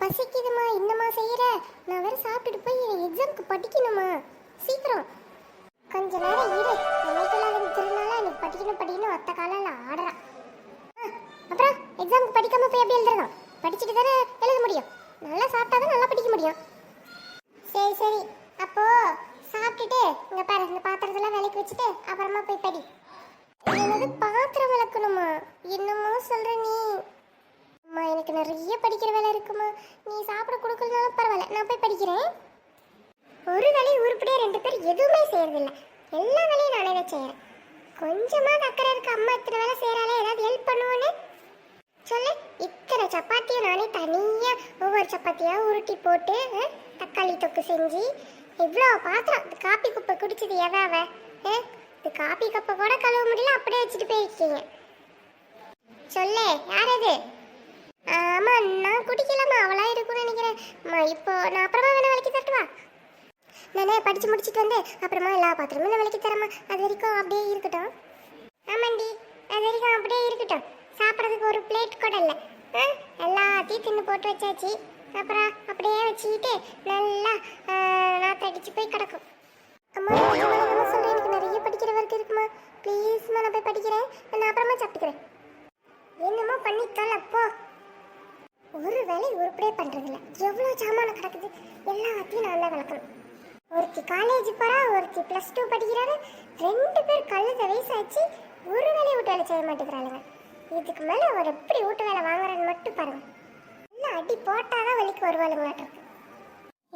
பசிக்குதுமா என்னம்மா செய்யற? நான் வேற சாப்பிட்டுட்டு போய் எக்ஸாமுக்கு படிக்கணுமா? சீக்கிரம். கொஞ்ச நேரம் இரு. என்னைக்கெல்லாம் திருநாளா நீ படிக்கணும் படிக்கணும் அத்த காலால ஆடுறான் அப்புறம் எக்ஸாமுக்கு படிக்காம போய் எப்படி எழுதுறதும். படிச்சுட்டு தானே எழுத முடியும். நல்லா சாப்பிட்டா தான் நல்லா படிக்கும் முடியும் சரி சரி அப்போ சாப்பிட்டுட்டு இங்க பாரு இந்த பாத்திரத்தெல்லாம் விளக்கி வச்சுட்டு அப்புறமா போய் படி என்னது பாத்திரம் விளக்கணுமா என்னமோ சொல்ற நீ அம்மா எனக்கு நிறைய படிக்கிற வேலை இருக்குமா நீ சாப்பிட கொடுக்கலனாலும் பரவாயில்ல நான் போய் படிக்கிறேன் உருப்படியாக ரெண்டு பேர் எதுவுமே செய்யறதில்ல. எல்லா வேலையும் நானே தான் செய்கிறேன் கொஞ்சமா அக்கறை இருக்க அம்மா இத்தனை வேலை செய்கிறாலே ஏதாவது ஹெல்ப் பண்ணுவோன்னு? சொல்லு. இத்தனை சப்பாத்தியும் நானே தனியா ஒவ்வொரு சப்பாத்தியாக உருட்டி போட்டு தக்காளி தொக்கு செஞ்சு இவ்வளோ பாத்திரம். இந்த காப்பி குப்பை குடிச்சது எவாவ அஹ், இந்த காப்பி கப்பை கூட கழுவ முடியல அப்படியே வச்சுட்டு போயிருக்கீங்க. சொல்லு. யார் அது? ஆமா நான் குடிக்கலாமா அவளாக இருக்கும்னு நினைக்கிறேன். அம்மா, இப்போ நான் அப்புறமா வேணா விளக்கி தட்டுவா நானே படிச்சு முடிச்சிட்டு வந்து அப்புறமா எல்லா பாத்திரமும் நான் தரமா அது வரைக்கும் அப்படியே இருக்கட்டும். ஆமாண்டி அது வரைக்கும் அப்படியே இருக்கட்டும். சாப்பிட்றதுக்கு ஒரு பிளேட் கூட இல்லை. ஆ, எல்லாத்தையும் தின்னு போட்டு வச்சாச்சு. அப்புறம் அப்படியே வச்சுக்கிட்டு நல்லா ஆ, நாற்று அடிச்சு போய் கிடக்கும். அம்மா நான் சொல்கிறேன் எனக்கு நிறைய படிக்கிற ஒர்க் இருக்குமா? ப்ளீஸ்மா நான் போய் படிக்கிறேன். நான் அப்புறமா சாப்பிட்டுக்கிறேன். என்னமோ பண்ணி தொலைப்போ ஒரு வேலை உருப்படியே பண்றதில்ல. எவ்வளோ சாமான கிடக்குது? எல்லாத்தையும் நான் தான் விளக்கணும். ஒருத்தி காலேஜ் போறா ஒருத்தி ப்ளஸ் டூ படிக்கிறாரு. ரெண்டு பேர் கழுத வயசாச்சு ஒரு வேலையை வீட்டு வேலை செய்ய மாட்டேங்கிறாளுங்க. இதுக்கு மேலே அவர் எப்படி வீட்டு வேலை வாங்குறான்னு மட்டும் பாருங்க. எல்லாம் அடி போட்டாதான் வலிக்கு வருவாளுங்களாட்டம்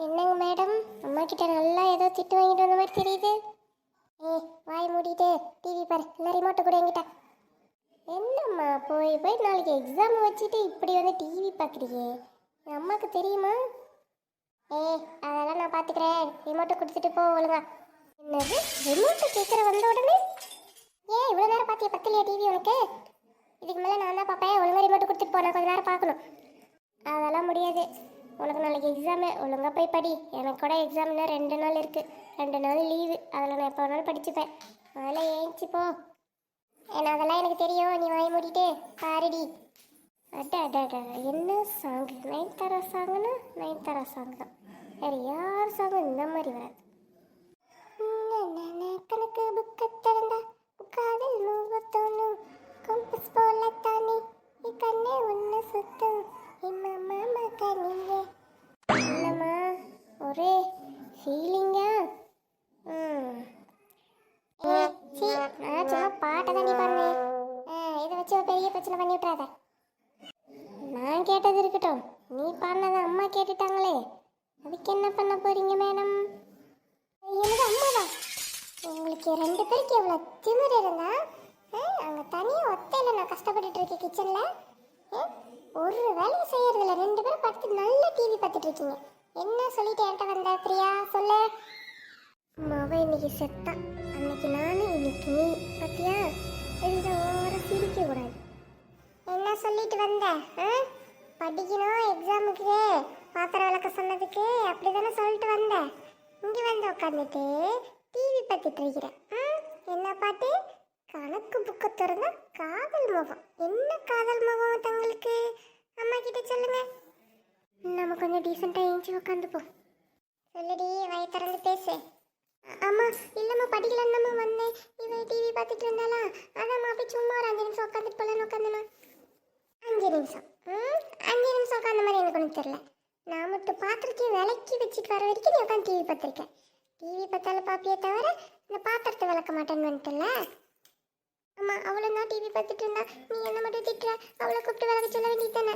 என்னங்க மேடம் அம்மா கிட்ட நல்லா ஏதோ திட்டு வாங்கிட்டு வந்த மாதிரி தெரியுது. ஏ வாய் மூடிட்டு டிவி பாரு. இல்லை ரிமோட்டை கூட என்கிட்ட. என்னம்மா போய் போய் நாளைக்கு எக்ஸாம் வச்சுட்டு இப்படி வந்து டிவி பார்க்குறீங்க என் அம்மாவுக்கு தெரியுமா? ஏய் அதெல்லாம் நான் பார்த்துக்கிறேன் ரிமோட்டை கொடுத்துட்டு போ ஒழுங்கா. என்னது? ரிமோட்டை கேட்குற வந்த உடனே? ஏன் இவ்வளோ நேரம் பார்த்தியா பத்திலையா டிவி உனக்கு? இதுக்கு மேலே நான் தான் பார்ப்பேன் ஒழுங்கா ரிமோட்டை கொடுத்துட்டு போனேன் கொஞ்ச நேரம் பார்க்கணும் அதெல்லாம் முடியாது. உனக்கு நாளைக்கு எக்ஸாமு ஒழுங்காக போய் படி. எனக்கு கூட எக்ஸாம் ரெண்டு நாள் இருக்குது ரெண்டு நாள் லீவு அதில் நான் எப்போ வேணாலும் படிச்சுப்பேன். அதெல்லாம் ஏஞ்சி போ. ஏன்னா அதெல்லாம் எனக்கு தெரியும். நீ வாய் மூடிட்டு பாருடி. அட அட அட என்ன சாங் நயன்தாரா சாங்னா நயன்தாரா சாங் தான் வேறு யார் சாங்கும் இந்த மாதிரி வராது. கணக்கு புக்க திறந்தா காதல் மூவத்தோணும் கம்பஸ் போல தானே என் கண்ணே ஒன்று சுத்தம். இம்மா மாமா கனியே என்னம்மா ஒரே ஃபீலிங்கா ஏ, நான் சும்மா பாட்டை தாண்டி பாருங்க இதை வச்சு ஒரு பெரிய பிரச்சனை பண்ணி விட்றாத நான் கேட்டது இருக்கட்டும். நீ பாடினதை அம்மா கேட்டுட்டாங்களே. அதுக்கு என்ன பண்ண போறீங்க மேடம் எனக்கு அம்மாவா? உங்களுக்கு ரெண்டு பேருக்கு எவ்வளோ திமிர் இருந்தா ஆ, அங்க தனியாக ஒத்தையில் நான் கஷ்டப்பட்டுட்டு இருக்கேன் கிச்சனில் ஒரு வேலையும் செய்யறதில்ல. ரெண்டு பேரும் படுத்து நல்ல டிவி பார்த்துட்டு இருக்கீங்க. என்ன சொல்லிட்டு என்கிட்ட வந்தா பிரியா? சொல்லு. அம்மாவை இன்னைக்கு செத்தா. அன்னைக்கு நானு இன்னைக்கு நீ பத்தியா? இந்த ஓர சிரிக்க கூடாது. என்ன சொல்லிட்டு வந்த ஆ? படிக்கணும் எக்ஸாமுக்கு பாத்திரம் விளக்க சொன்னதுக்கு அப்படி தானே சொல்லிட்டு வந்தேன். இங்கே வந்து உட்காந்துட்டு டிவி பார்த்துட்டு இருக்கிறேன். ம்? என்ன பாட்டு? கணக்கு புக்கை திறந்தா காதல் முகம். என்ன காதல் முகம் தங்களுக்கு? அம்மா கிட்ட சொல்லுங்க. நம்ம கொஞ்சம் டீசெண்டாக ஏஞ்சி உட்காந்துப்போம் சொல்லடி வாய திறந்து பேசு. அம்மா இல்லைம்மா படிக்கலன்னு வந்தேன். இவன் டிவி பார்த்துட்டு இருந்தாளா? அதான் அப்படி சும்மா ஒரு அஞ்சு நிமிஷம் உட்காந்துட்டு போலான்னு உட்காந்துமா அஞ்சு நிமிஷம். ம்? அஞ்சு நிமிஷம் உட்காந்த மாதிரி எனக்கு ஒன்றும் தெரில நான் மட்டும் பாத்திரத்தையும் விளக்கி வச்சுட்டு வர வரைக்கும் நீ உட்காந்து டிவி பார்த்துருக்கேன். டிவி பார்த்தாலும் பாப்பியே தவிர இந்த பாத்திரத்தை விளக்க மாட்டேன்னு வந்துட்டல அம்மா அவளும் தான் டிவி பார்த்துட்டு இருந்தா. நீ என்ன மட்டும் திட்டுற. அவளை கூப்பிட்டு விளக்க சொல்ல வேண்டியது தானே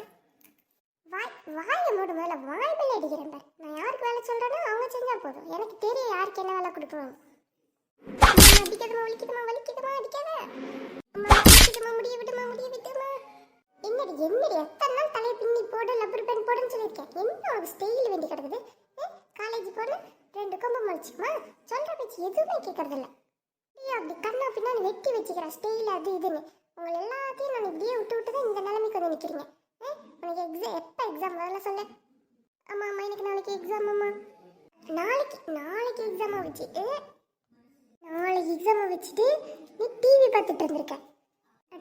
வாய் வாயை மூடு மேலே வாய் வேலை அடிக்கிறேன் பார். நான் யாருக்கு வேலை சொல்றேனோ அவங்க செஞ்சால் போதும். எனக்கு தெரியும் யாருக்கு என்ன வேலை கொடுக்கணும் அடிக்காதமா வலிக்குதுமா வலிக்குதுமா அடிக்காத. அம்மா முடிய விடுமா முடிய விடுமா. என்னடி என்னடி? எத்தனை நாள் தலையை பின்னி போடு லப்பர் பேண்ட் போடுன்னு சொல்லியிருக்கேன். என்ன உனக்கு ஸ்டைல் வேண்டி கிடக்குது? காலேஜ் போன ரெண்டு கொம்பு முளைச்சிக்குமா? சொல்கிற பேச்சு எதுவுமே கேட்கறது இல்ல நீ அப்படி கண்ணா பின்னாடி வெட்டி வச்சுக்கிறேன் ஸ்டைல் அது இதுன்னு. உங்களை எல்லாத்தையும் நான் இப்படியே விட்டு விட்டு தான் இந்த நிலைமைக்கு வந்து நிற்கிறீங்க உனக்கு எக்ஸாம் எப்போ எக்ஸாம் வரல சொல்ல. ஆமாம் அம்மா எனக்கு நாளைக்கு எக்ஸாம் அம்மா. நாளைக்கு நாளைக்கு எக்ஸாமாக வச்சு நாளைக்கு எக்ஸாமை வச்சுட்டு நீ டிவி பார்த்துட்டு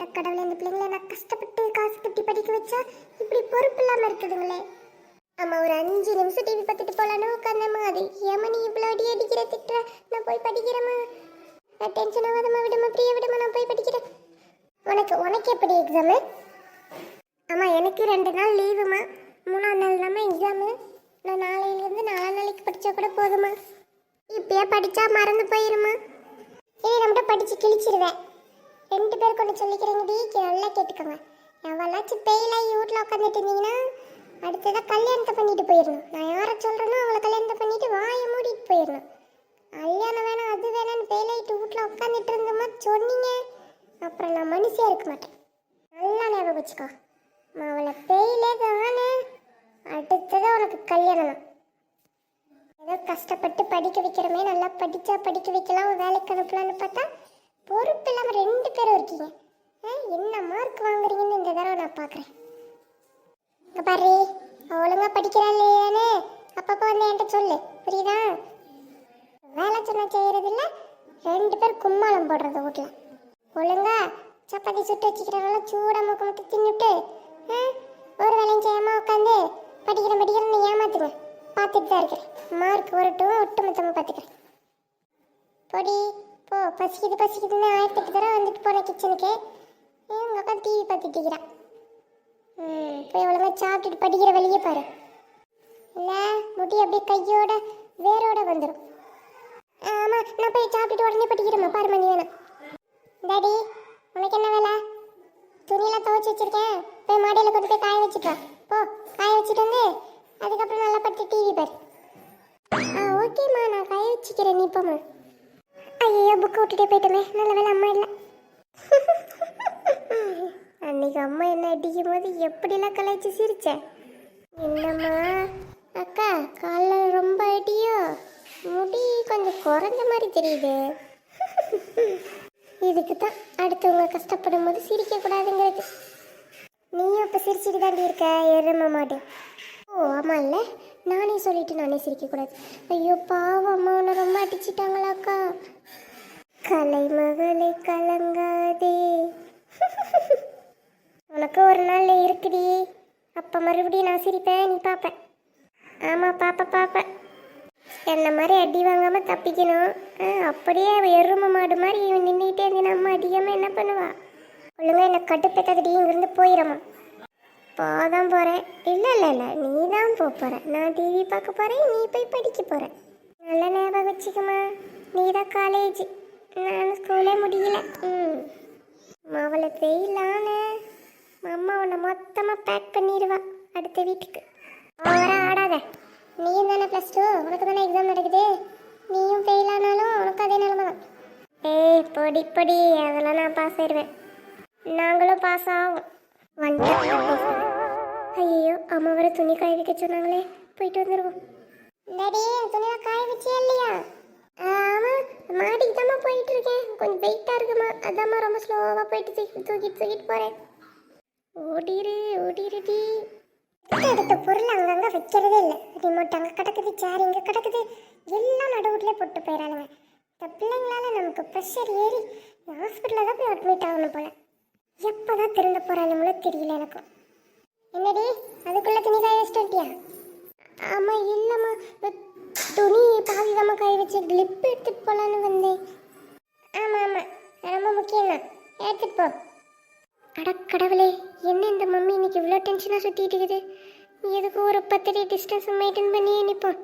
இருந்திருக்க அடக்கடவுளே இந்த பிள்ளைங்களை நான் கஷ்டப்பட்டு காசு கட்டி படிக்க வச்சா இப்படி பொறுப்பு இல்லாமல் இருக்குதுங்களே. அம்மா ஒரு அஞ்சு நிமிஷம் டிவி பார்த்துட்டு போலான்னு உட்காந்தம்மா அது ஏமா நீ இவ்வளோ அடி அடிக்கிற திட்டுற? நான் போய் படிக்கிறேம்மா. நான் டென்ஷன் ஆகாதம்மா விடுமா பிரியா விடுமா நான் போய் படிக்கிறேன். உனக்கு உனக்கு எப்படி எக்ஸாமு அம்மா எனக்கு ரெண்டு நாள் லீவுமா மூணாம் நாள் தாம்மா எக்ஸாமு நான் நாளையிலேருந்து நாலாம் நாளைக்கு படித்தா கூட போதுமா இப்பயே படித்தா மறந்து போயிருமா ஏய் நம்மகிட்ட படித்து கிழிச்சிருவேன். ரெண்டு பேர் கொண்டு சொல்லிக்கிறேங்க டி நல்லா கேட்டுக்கோங்க. எவ்வளாச்சும் பெயிலாகி வீட்டில் உட்காந்துட்டு இருந்தீங்கன்னா அடுத்ததாக கல்யாணத்தை பண்ணிட்டு போயிடணும். நான் யாரை சொல்கிறேனோ அவளை கல்யாணத்தை பண்ணிட்டு வாயை மூடிட்டு போயிடணும். கல்யாணம் வேணாம் அது வேணாம்னு பெயிலாயிட்டு வீட்டில் உட்காந்துட்டு இருந்தோமா? சொன்னீங்க. அப்புறம் நான் மனுஷியாக இருக்க மாட்டேன். நல்லா ஞாபகம் வச்சுக்கோ. அவளை பெயிலே தானே அடுத்ததாக உனக்கு கல்யாணம். தான் ஏதோ கஷ்டப்பட்டு படிக்க வைக்கிறோமே நல்லா படித்தா படிக்க வைக்கலாம் வேலைக்கு அனுப்பலான்னு பார்த்தா பொறுப்பு இல்லாமல் ரெண்டு பேரும் இருக்கீங்க. ஆ, என்ன மார்க் வாங்குறீங்கன்னு இந்த தடவை நான் பார்க்குறேன் இங்கே பாரு ஒழுங்காக ஒழுங்கா படிக்கிறா இல்லையானே அப்பப்போ வந்து என்கிட்ட சொல்லு புரியுதா? வேலை சொன்ன செய்யறது ரெண்டு பேர் கும்மாளம் போடுறது வீட்டில் ஒழுங்கா சப்பாத்தி சுட்டு வச்சுக்கிறவங்களாம் சூடாக முக்க முட்டை தின்னுட்டு ஆ, ஒரு வேலையும் செய்யாமல் உட்காந்து படிக்கிறேன் படிக்கிறேன்னு ஏமாத்துங்க. பார்த்துட்டு தான் இருக்கிறேன். மார்க் வரட்டும் ஒட்டு மொத்தமாக பார்த்துக்கிறேன். பொடி பசிக்குது பசிக்குதுன்னு ஆயிரத்தெட்டு தடவை வந்துட்டு போகிறேன் கிச்சனுக்கு எங்கள் அக்கா டிவி பார்த்துட்டு இருக்கிறான் ம் போய் ஒழுங்காக சாப்பிட்டுட்டு படிக்கிற வழியே பாரு. இல்லை முடி அப்படியே கையோட வேரோட வந்துடும் ஆமாம் நான் போய் சாப்பிட்டுட்டு உடனே படிக்கிறேம்மா. பாரு மணி வேணாம். டாடி உனக்கு என்ன வேலை? துணியெல்லாம் துவைச்சி வச்சிருக்கேன். போய் மாடியில் கொண்டு போய் காய வச்சுட்டு போ காய வச்சுட்டு வந்து அதுக்கப்புறம் நல்லா பட்டு டிவி பாரு. ஆ ஓகேம்மா நான் காய வச்சுக்கிறேன். நீ போம்மா. விட்டுட்டே போயிட்டோமே. நல்ல வேலை அம்மா இல்லை. அன்னைக்கு அம்மா என்ன அடிக்கும் போது எப்படிலாம் கலாய்ச்சி சிரிச்சேன். என்னம்மா? அக்கா காலில் ரொம்ப அடியோ? முடி கொஞ்சம் குறைஞ்ச மாதிரி தெரியுது. இதுக்கு தான் அடுத்தவங்க கஷ்டப்படும் போது சிரிக்கக்கூடாதுங்கிறது நீயும் இப்போ சிரிச்சுட்டு தாண்டி இருக்க எரும மாடு. ஓ ஆமாம் இல்லை. நானே சொல்லிட்டு நானே சிரிக்கக்கூடாது ஐயோ பாவம் அம்மா உன்னை ரொம்ப அடிச்சிட்டாங்களாக்கா கலை மகளே கலங்காதே. உனக்கு ஒரு நாள் இருக்குடி. அப்போ மறுபடியும் நான் சிரிப்பேன் நீ பார்ப்பேன் ஆமாம் பாப்ப பார்ப்பேன் என்ன மாதிரி அடி வாங்காமல் தப்பிக்கணும். அப்படியே அவ எரும மாடு மாதிரி இவன் நின்றுக்கிட்டே இருந்தேன் அம்மா அடிக்காமல் என்ன பண்ணுவா? ஒழுங்கா என்னை கட்டுப்பேத்தாதடி இங்கிருந்து போயிடமா போதான் போகிறேன் இல்லை இல்லை இல்லை நீ தான் போக போகிறேன் நான் டிவி பார்க்க போகிறேன் நீ போய் படிக்க போகிறேன் நல்ல ஞாபகம் வச்சுக்கம்மா. நீ தான் காலேஜ் நான் ஸ்கூலே முடியல. ம். அவளை வெயிலான. அம்மா உன்னை மொத்தமாக பேக் பண்ணிடுவா அடுத்த வீட்டுக்கு. அவரை ஆடாத. நீ தானே ப்ளஸ் டூ உனக்கு தானே எக்ஸாம் நடக்குது? நீயும் ஃபெயில் ஆனாலும் உனக்கு அதே நிலமை தான். ஏய் பொடி பொடி. அதெல்லாம் நான் பாஸ் ஆயிடுவேன். நாங்களும் பாஸ் ஆகும் வந்துட்டோம் ஐயோ அம்மா வர துணி காய வைக்க சொன்னாங்களே. போயிட்டு வந்துடுவோம் டேடி துணியை காய வச்சே இல்லையா? ஆமா மாடிக்கு தாம்மா போயிட்டு இருக்கேன் கொஞ்சம் வெயிட்டா இருக்குமா? அதாம்மா ரொம்ப ஸ்லோவா போயிட்டு தூக்கி தூக்கிட்டு தூக்கிட்டு போறேன். ஓடிரு ஓடிருடி எடுத்த பொருள் அங்கங்க வைக்கிறதே இல்லை. ரிமோட் அங்கே கிடக்குது சேர் இங்கே கிடக்குது. எல்லாம் நடுவுட்லேயே போட்டு போயிடறானுங்க இந்த பிள்ளைங்களால நமக்கு ப்ரெஷர் ஏறி ஹாஸ்பிட்டலில் தான் போய் அட்மிட் ஆகணும் போல. எப்போ தான் திருந்த போகிறானுங்களோ தெரியல எனக்கும் என்னடி அதுக்குள்ளே துணி காய வச்சுட்டு வந்துட்டியா? ஆமாம் இல்லைம்மா. துணி பாதி தான் வச்சு கிளிப் எடுத்துகிட்டு போகலான்னு வந்தேன். ஆமாம் ஆமாம் ரொம்ப முக்கியம் தான் எடுத்துட்டு போ. அட கடவுளே என்ன இந்த மம்மி இன்னைக்கு இவ்வளோ டென்ஷனாக சுற்றிட்டு இருக்குது? எதுக்கு ஒரு பத்து டிஸ்டன்ஸ் மெயின்டைன் பண்ணி நிற்போம்